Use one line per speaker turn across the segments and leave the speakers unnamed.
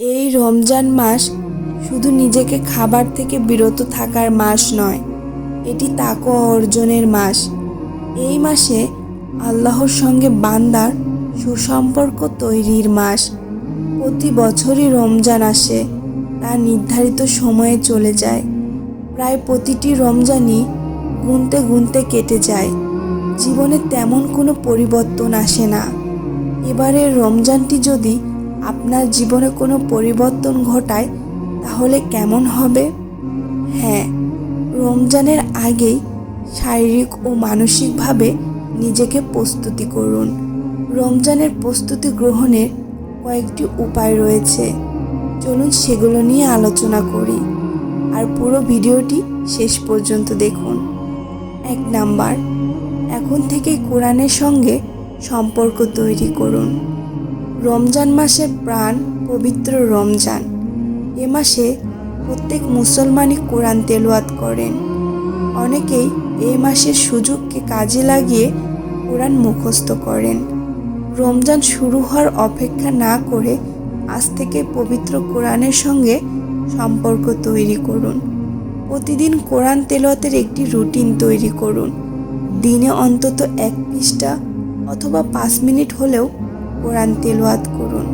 এই রমজান মাস শুধু নিজেকে খাবার থেকে বিরত থাকার মাস নয়, এটি তাকওয়া অর্জনের মাস। এই মাসে আল্লাহর সঙ্গে বান্দার সুসম্পর্ক তৈরির মাস। প্রতি বছরই রমজান আসে, তা নির্ধারিত সময়ে চলে যায়। প্রায় প্রতিটি রমজানই গুনতে গুনতে কেটে যায়। জীবনে তেমন কোনো পরিবর্তন আসে না। এবারের রমজানটি যদি আপনার জীবনে কোনো পরিবর্তন ঘটায়, তাহলে কেমন হবে? হ্যাঁ রমজানের আগেই শারীরিক ও মানসিকভাবে নিজেকে প্রস্তুতি করুন। রমজানের প্রস্তুতি গ্রহণের কয়েকটি উপায় রয়েছে। চলুন সেগুলো নিয়ে আলোচনা করি। আর পুরো ভিডিওটি শেষ পর্যন্ত দেখুন। এক নাম্বার, এখন থেকে কোরআনের সঙ্গে সম্পর্ক তৈরি করুন। রমজান মাসের প্রাণ পবিত্র রমজান। এ মাসে প্রত্যেক মুসলমানই কোরআন তেলাওয়াত করেন। অনেকেই এ মাসের সুযোগকে কাজে লাগিয়ে কোরআন মুখস্থ করেন। রমজান শুরু হওয়ার অপেক্ষা না করে আজ থেকে পবিত্র কোরআনের সঙ্গে সম্পর্ক তৈরি করুন। প্রতিদিন কোরআন তেলাওয়াতের একটি রুটিন তৈরি করুন। দিনে অন্তত এক পৃষ্ঠা অথবা পাঁচ মিনিট হলেও কোরআন তেলোয়াত করুন।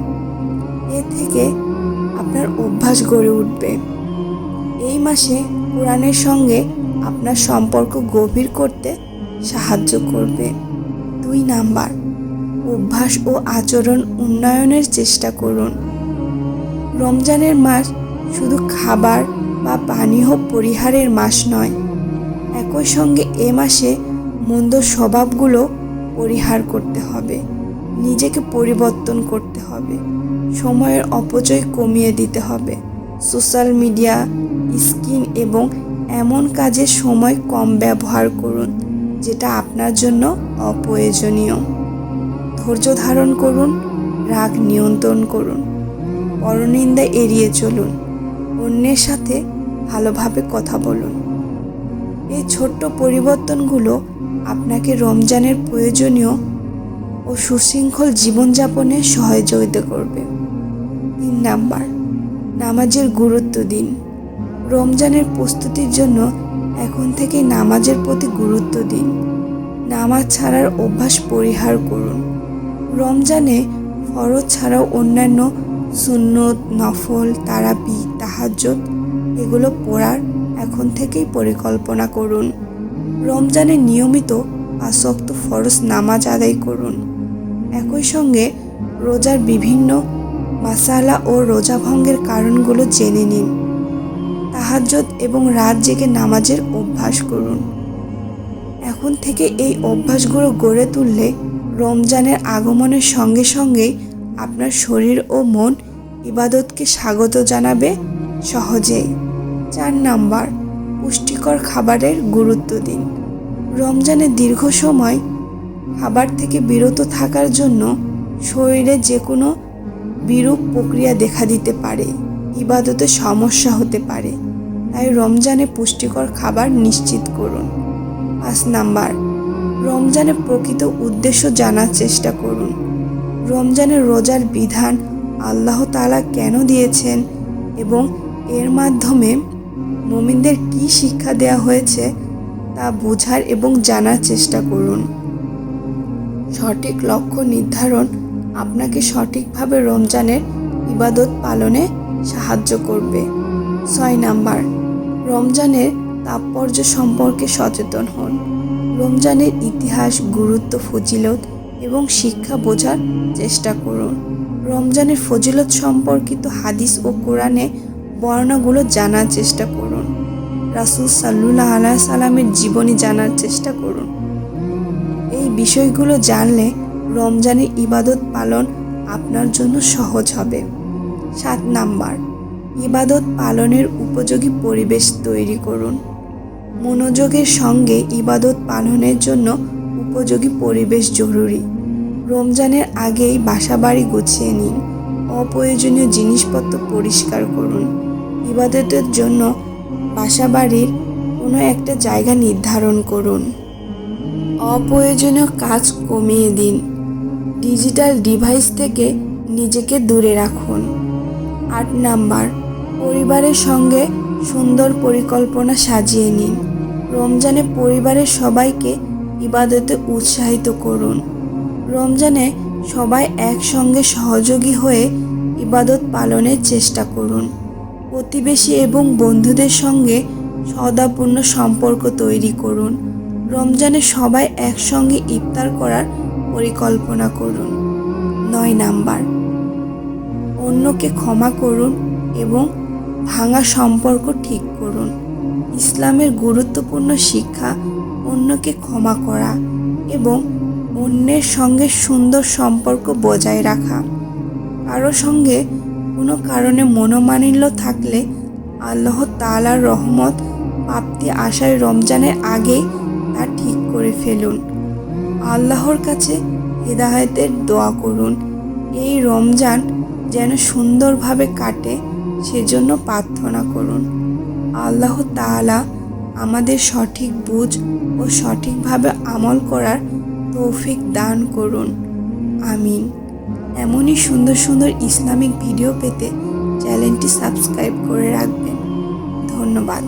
এ থেকে আপনার অভ্যাস গড়ে উঠবে। এই মাসে কোরআনের সঙ্গে আপনার সম্পর্ক গভীর করতে সাহায্য করবে। দুই নাম্বার, অভ্যাস ও আচরণ উন্নয়নের চেষ্টা করুন। রমজানের মাস শুধু খাবার বা পানীয় পরিহারের মাস নয়, একই সঙ্গে এ মাসে মন্দ স্বভাবগুলো পরিহার করতে হবে। নিজেকে পরিবর্তন করতে হবে। সময়ের অপচয় কমিয়ে দিতে হবে। সোশ্যাল মিডিয়া স্ক্রিন এবং এমন কাজে সময় কম ব্যবহার করুন, যেটা আপনার জন্য অপ্রয়োজনীয়। ধৈর্য ধারণ করুন, রাগ নিয়ন্ত্রণ করুন, পরনিন্দা এড়িয়ে চলুন, অন্যের সাথে ভালোভাবে কথা বলুন। এই ছোট্ট পরিবর্তনগুলো আপনাকে রমজানের প্রয়োজনীয় ও সুশৃঙ্খল জীবনযাপনে সহযোগিতা করবে। তিন নাম্বার, নামাজের গুরুত্ব দিন। রমজানের প্রস্তুতির জন্য এখন থেকে নামাজের প্রতি গুরুত্ব দিন। নামাজ ছাড়ার অভ্যাস পরিহার করুন। রমজানে ফরজ ছাড়াও অন্যান্য সুন্নত, নফল তারাপি তাহাজ্জত এগুলো পড়ার এখন থেকেই পরিকল্পনা করুন। রমজানে নিয়মিত আসক্ত ফরজ নামাজ আদায় করুন। একই সঙ্গে রোজার বিভিন্ন মাসালা ও রোজা ভঙ্গের কারণগুলো জেনে নিন। তাহাজ্জত এবং রাত জেগে নামাজের অভ্যাস করুন। এখন থেকে এই অভ্যাসগুলো গড়ে তুললে রমজানের আগমনের সঙ্গে সঙ্গেই আপনার শরীর ও মন ইবাদতকে স্বাগত জানাবে সহজেই। চার নাম্বার, পুষ্টিকর খাবারের গুরুত্ব দিন। রমজানের দীর্ঘ সময় খাবার থেকে বিরত থাকার জন্য শরীরে যে কোনো বিরূপ প্রক্রিয়া দেখা দিতে পারে। ইবাদতে সমস্যা হতে পারে। তাই রমজানে পুষ্টিকর খাবার নিশ্চিত করুন। পাঁচ নাম্বার রমজানের প্রকৃত উদ্দেশ্য জানার চেষ্টা করুন। রমজানের রোজার বিধান আল্লাহ তালা কেন দিয়েছেন এবং এর মাধ্যমে মোমিনদের কি শিক্ষা দেওয়া হয়েছে তা বোঝার এবং জানার চেষ্টা করুন। সঠিক লক্ষ্য নির্ধারণ আপনাকে সঠিকভাবে রমজানের ইবাদত পালনে সাহায্য করবে। ছয় নাম্বার, রমজানের তাৎপর্য সম্পর্কে সচেতন হন। রমজানের ইতিহাস, গুরুত্ব, ফজিলত এবং শিক্ষা বোঝার চেষ্টা করুন। রমজানের ফজিলত সম্পর্কিত হাদিস ও কোরআনে বর্ণনাগুলো জানার চেষ্টা করুন। রাসুল সাল্লুল্লাহ আলাহ সাল্লামের জীবনী জানার চেষ্টা করুন। বিষয়গুলো জানলে রমজানের ইবাদত পালন আপনার জন্য সহজ হবে। সাত নাম্বার, ইবাদত পালনের উপযোগী পরিবেশ তৈরি করুন। মনোযোগের সঙ্গে ইবাদত পালনের জন্য উপযোগী পরিবেশ জরুরি। রমজানের আগেই বাসাবাড়ি গুছিয়ে নিন। অপ্রয়োজনীয় জিনিসপত্র পরিষ্কার করুন। ইবাদতের জন্য বাসাবাড়ির কোনো একটা জায়গা নির্ধারণ করুন। অপ্রয়োজনীয় কাজ কমিয়ে দিন। ডিজিটাল ডিভাইস থেকে নিজেকে দূরে রাখুন। আট নাম্বার, পরিবারের সঙ্গে সুন্দর পরিকল্পনা সাজিয়ে নিন। রমজানে পরিবারের সবাইকে ইবাদতে উৎসাহিত করুন। রমজানে সবাই একসঙ্গে সহযোগী হয়ে ইবাদত পালনের চেষ্টা করুন। প্রতিবেশী এবং বন্ধুদের সঙ্গে সদাপূর্ণ সম্পর্ক তৈরি করুন। রমজানে সবাই একসঙ্গে ইফতার করার পরিকল্পনা করুন। নয় নাম্বার, অন্যকে ক্ষমা করুন এবং ভাঙা সম্পর্ক ঠিক করুন। ইসলামের গুরুত্বপূর্ণ শিক্ষা অন্যকে ক্ষমা করা এবং অন্যের সঙ্গে সুন্দর সম্পর্ক বজায় রাখা। কারও সঙ্গে কোনো কারণে মনোমালিন্য থাকলে আল্লাহ তালার রহমত, প্রাপ্তি, আশায় রমজানের আগেই তা ঠিক করে ফেলুন। আল্লাহর কাছে হেদায়েতের দোয়া করুন। এই রমজান যেন সুন্দরভাবে কাটে, সেজন্য প্রার্থনা করুন। আল্লাহ তাআলা আমাদের সঠিক বুঝ ও সঠিকভাবে আমল করার তৌফিক দান করুন। আমিন। এমনই সুন্দর সুন্দর ইসলামিক ভিডিও পেতে চ্যানেলটি সাবস্ক্রাইব করে রাখবেন। ধন্যবাদ।